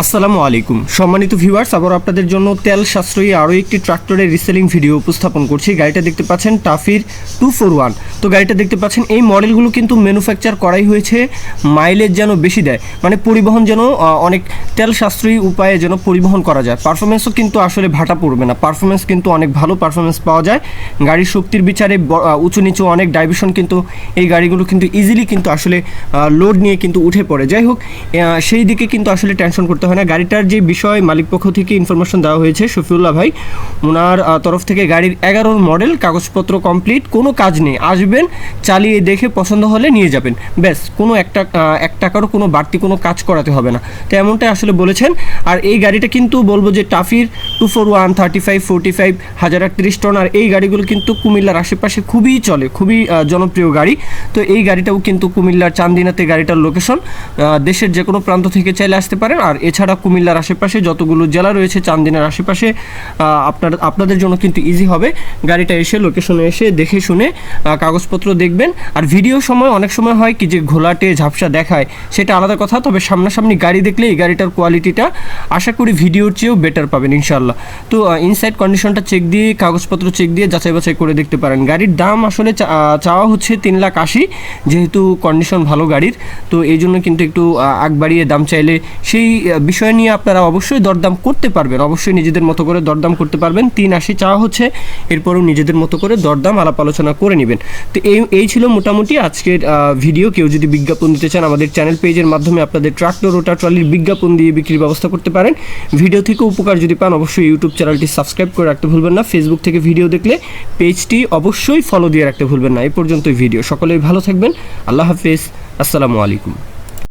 আসসালামু আলাইকুম। সম্মানিত ভিউয়ার্স আবার আপনাদের জন্য তেল সাশ্রয়ী আরও একটি ট্রাক্টরের রিসেলিং ভিডিও উপস্থাপন করছি। গাড়িটা দেখতে পাচ্ছেন টাফির টু ফোর ওয়ান তো গাড়িটা দেখতে পাচ্ছেন, এই মডেলগুলো কিন্তু ম্যানুফ্যাকচার করাই হয়েছে মাইলেজ যেন বেশি দেয় মানে পরিবহন যেন অনেক তেল সাশ্রয়ী উপায়ে যেন পরিবহন করা যায়। পারফরমেন্সও কিন্তু আসলে ভাটা পড়বে না। পারফরমেন্স কিন্তু অনেক ভালো পারফরমেন্স পাওয়া যায়। গাড়ির শক্তির বিচারে উঁচু নিচু অনেক ডাইভিশন কিন্তু এই গাড়িগুলো কিন্তু ইজিলি কিন্তু আসলে লোড নিয়ে কিন্তু উঠে পড়ে। যাই হোক সেই দিকে কিন্তু আসলে টেনশন করতে হয় না। গাড়িটার যে বিষয়, মালিক পক্ষ থেকে ইনফরমেশন দেওয়া হয়েছে, শফিউল্লাহ ভাই ওনার তরফ থেকে গাড়ির এগারোর মডেল কাগজপত্র কমপ্লিট কোনো কাজ নেই। আসবেন চালিয়ে দেখে পছন্দ হলে নিয়ে যাবেন। ব্যাস কোনো একটা এক টাকারও কোনো বাড়তি কোনো কাজ করাতে হবে না। তো এমনটাই আসলে বলেছেন। আর এই গাড়িটা কিন্তু বলব যে টাফির two four one thirty five forty five হাজার একত্রিশ টন আর এই গাড়িগুলো কিন্তু কুমিল্লার আশেপাশে খুবই চলে খুবই জনপ্রিয় গাড়ি। তো এই গাড়িটাও কিন্তু কুমিল্লার চান্দিনাতে গাড়িটার লোকেশন দেশের যে কোনো প্রান্ত থেকে চাইলে আসতে পারেন। আর এছাড়া কুমিল্লার আশেপাশে যতগুলো জেলা রয়েছে চান্দিনার আশেপাশে আপনার আপনাদের জন্য কিন্তু ইজি হবে। গাড়িটা এসে লোকেশনে এসে দেখে শুনে আহ, কাগজপত্র দেখবেন। আর ভিডিও সময় অনেক সময় হয় কি যে ঘোলাটে ঝাপসা দেখায়, সেটা আলাদা কথা। তবে সামনাসামনি গাড়ি দেখলে এই গাড়িটার কোয়ালিটিটা আশা করি ভিডিওর চেয়েও বেটার পাবেন ইনশাল্লাহ তো ইনসাইড কন্ডিশনটা চেক দিয়ে, কাগজপত্র চেক দিয়ে যাচাই বাছাই করে দেখতে পারেন। গাড়ির দাম আসলে চাওয়া হচ্ছে তিন লাখ আশি, যেহেতু কন্ডিশন ভালো গাড়ির। তো এই জন্য কিন্তু একটু আগ বাড়িয়ে দাম চাইলে সেই বিষয় নিয়ে আপনারা অবশ্যই দরদাম করতে পারবেন। অবশ্যই নিজেদের মতো করে দরদাম করতে পারবেন। তিন আশি চাওয়া হচ্ছে, এরপরও নিজেদের মতো করে দরদাম আলাপ আলোচনা করে নেবেন। তো এই এই ছিল মোটামুটি আজকের ভিডিও কেউ যদি বিজ্ঞাপন দিতে চান, আমাদের চ্যানেল পেজের মাধ্যমে আপনাদের ট্রাক্টর ওটা ট্রলির বিজ্ঞাপন দিয়ে বিক্রির ব্যবস্থা করতে পারেন। ভিডিও থেকে উপকার যদি পান, অবশ্যই ইউটিউব চ্যানেলটি সাবস্ক্রাইব করে রাখতে ভুলবেন না। ফেসবুক থেকে ভিডিও দেখলে পেজটি অবশ্যই ফলো দিয়ে রাখতে ভুলবেন না। এই পর্যন্তই ভিডিও সকলেই ভালো থাকবেন। আল্লাহ হাফেজ। আসসালামু আলাইকুম।